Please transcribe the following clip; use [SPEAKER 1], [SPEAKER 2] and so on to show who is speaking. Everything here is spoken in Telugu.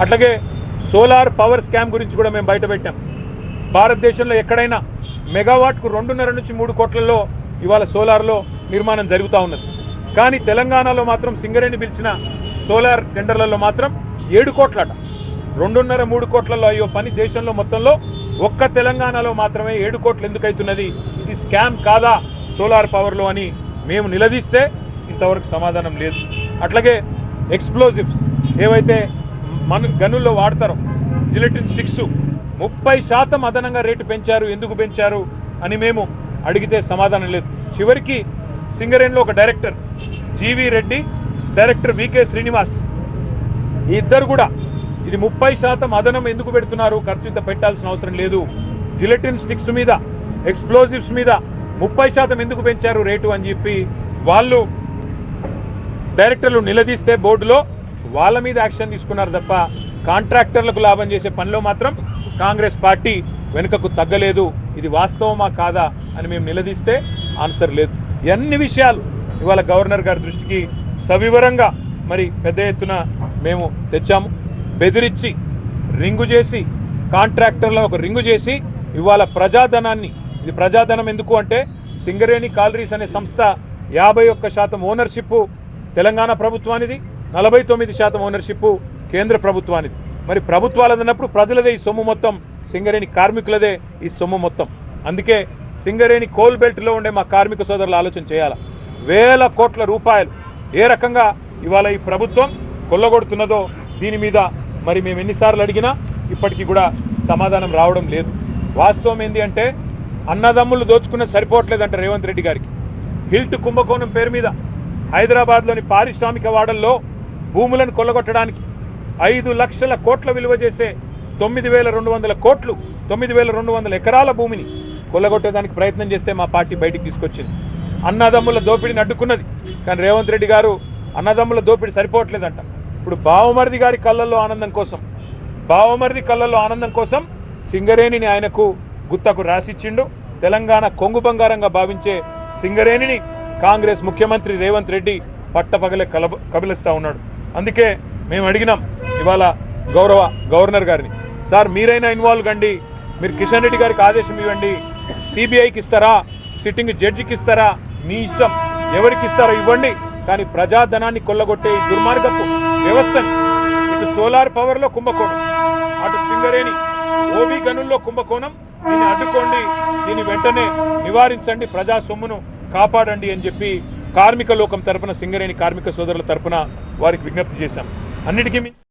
[SPEAKER 1] అట్లాగే సోలార్ పవర్ స్కామ్ గురించి కూడా మేము బయటపెట్టాం భారతదేశంలో ఎక్కడైనా మెగావాట్కు రెండున్నర నుంచి మూడు కోట్లలో ఇవాళ సోలార్లో నిర్మాణం జరుగుతూ ఉన్నది. కానీ తెలంగాణలో మాత్రం సింగరేణి పిలిచిన సోలార్ టెండర్లలో మాత్రం ఏడు కోట్లట. రెండున్నర మూడు కోట్లలో అయ్యో పని దేశంలో మొత్తంలో ఒక్క తెలంగాణలో మాత్రమే ఏడు కోట్లు ఎందుకైతున్నది? ఇది స్కామ్ కాదా సోలార్ పవర్లో అని మేము నిలదీస్తే ఇంతవరకు సమాధానం లేదు. అట్లాగే ఎక్స్ప్లోజివ్స్ ఏవైతే మన గనుల్లో వాడతారు. జిలెటిన్ స్టిక్స్ ముప్పై శాతం అదనంగా రేటు పెంచారు. ఎందుకు పెంచారు అని మేము అడిగితే సమాధానం లేదు. చివరికి సింగరేణిలో ఒక director G V Reddy director V K Srinivas ఈ ఇద్దరు కూడా ఇది ముప్పై శాతం అదనం ఎందుకు పెడుతున్నారు? ఖర్చు ఇంత పెట్టాల్సిన అవసరం లేదు. జిలెటిన్ స్టిక్స్ మీద ఎక్స్ప్లోజివ్స్ మీద ముప్పై శాతం ఎందుకు పెంచారు రేటు అని చెప్పి వాళ్ళు డైరెక్టర్లు నిలదీస్తే బోర్డులో వాళ్ళ మీద యాక్షన్ తీసుకున్నారు తప్ప కాంట్రాక్టర్లకు లాభం చేసే పనిలో మాత్రం కాంగ్రెస్ పార్టీ వెనుకకు తగ్గలేదు. ఇది వాస్తవమా కాదా అని మేము నిలదీస్తే ఆన్సర్ లేదు. ఎన్ని విషయాలు ఇవాళ గవర్నర్ గారి దృష్టికి సవివరంగా మరి పెద్ద ఎత్తున మేము తెచ్చాము. బెదిరించి రింగు చేసి కాంట్రాక్టర్లో ఒక రింగు చేసి ఇవాళ ప్రజాధనాన్ని ఇది ప్రజాధనం ఎందుకు అంటే సింగరేణి కాలరీస్ అనే సంస్థ యాభై ఒక్క శాతం ఓనర్షిప్ తెలంగాణ ప్రభుత్వానిది. నలభై తొమ్మిది శాతం ఓనర్షిప్ కేంద్ర ప్రభుత్వానికి మరి ప్రభుత్వాలది అన్నప్పుడు ప్రజలదే ఈ సొమ్ము మొత్తం సింగరేణి కార్మికులదే ఈ సొమ్ము మొత్తం. అందుకే సింగరేణి కోల్ బెల్ట్లో ఉండే మా కార్మిక సోదరులు ఆలోచన చేయాలి. వేల కోట్ల రూపాయలు ఏ రకంగా ఇవాళ ఈ ప్రభుత్వం కొల్లగొడుతున్నదో దీని మీద మరి మేము ఎన్నిసార్లు అడిగినా ఇప్పటికీ కూడా సమాధానం రావడం లేదు. వాస్తవం ఏంటి అంటే అన్నదమ్ములు దోచుకున్న సరిపోవట్లేదంట రేవంత్ రెడ్డి గారికి. హిల్ట్ కుంభకోణం పేరు మీద హైదరాబాద్లోని పారిశ్రామిక వాడల్లో భూములను కొల్లగొట్టడానికి ఐదు లక్షల కోట్ల విలువ చేసే తొమ్మిది వేల రెండు వందల కోట్లు తొమ్మిది వేల రెండు వందల ఎకరాల భూమిని కొల్లగొట్టేదానికి ప్రయత్నం చేస్తే మా పార్టీ బయటికి తీసుకొచ్చింది. అన్నదమ్ముల దోపిడీని అడ్డుకున్నది. కానీ రేవంత్ రెడ్డి గారు అన్నదమ్ముల దోపిడీ సరిపోవట్లేదంట. ఇప్పుడు బావమరిది గారి కళ్ళల్లో ఆనందం కోసం బావమరిది కళ్ళల్లో ఆనందం కోసం సింగరేణిని ఆయనకు గుత్తకు రాసిచ్చిండు. తెలంగాణ కొంగు బంగారంగా భావించే సింగరేణిని కాంగ్రెస్ ముఖ్యమంత్రి రేవంత్ రెడ్డి పట్టపగలే కలబ కబిలిస్తూ ఉన్నాడు. అందుకే మేము అడిగినాం ఇవాళ గౌరవ గవర్నర్ గారిని. సార్ మీరైనా ఇన్వాల్వ్ కండి. మీరు కిషన్ రెడ్డి గారికి ఆదేశం ఇవ్వండి. సిబిఐకి ఇస్తారా? సిట్టింగ్ జడ్జికి ఇస్తారా? మీ ఇష్టం. ఎవరికి ఇస్తారో ఇవ్వండి. కానీ ప్రజాధనాన్ని కొల్లగొట్టే దుర్మార్గపు వ్యవస్థని ఇటు సోలార్ పవర్లో కుంభకోణం అటు సింగరేణి ఓబీ గనుల్లో కుంభకోణం దీన్ని అడ్డుకోండి. దీన్ని వెంటనే నివారించండి. ప్రజా సొమ్మును కాపాడండి అని చెప్పి కార్మిక లోకం తరపున సింగరేణి కార్మిక సోదరుల తరపున వారికి విజ్ఞప్తి చేశాం. అన్నిటికీ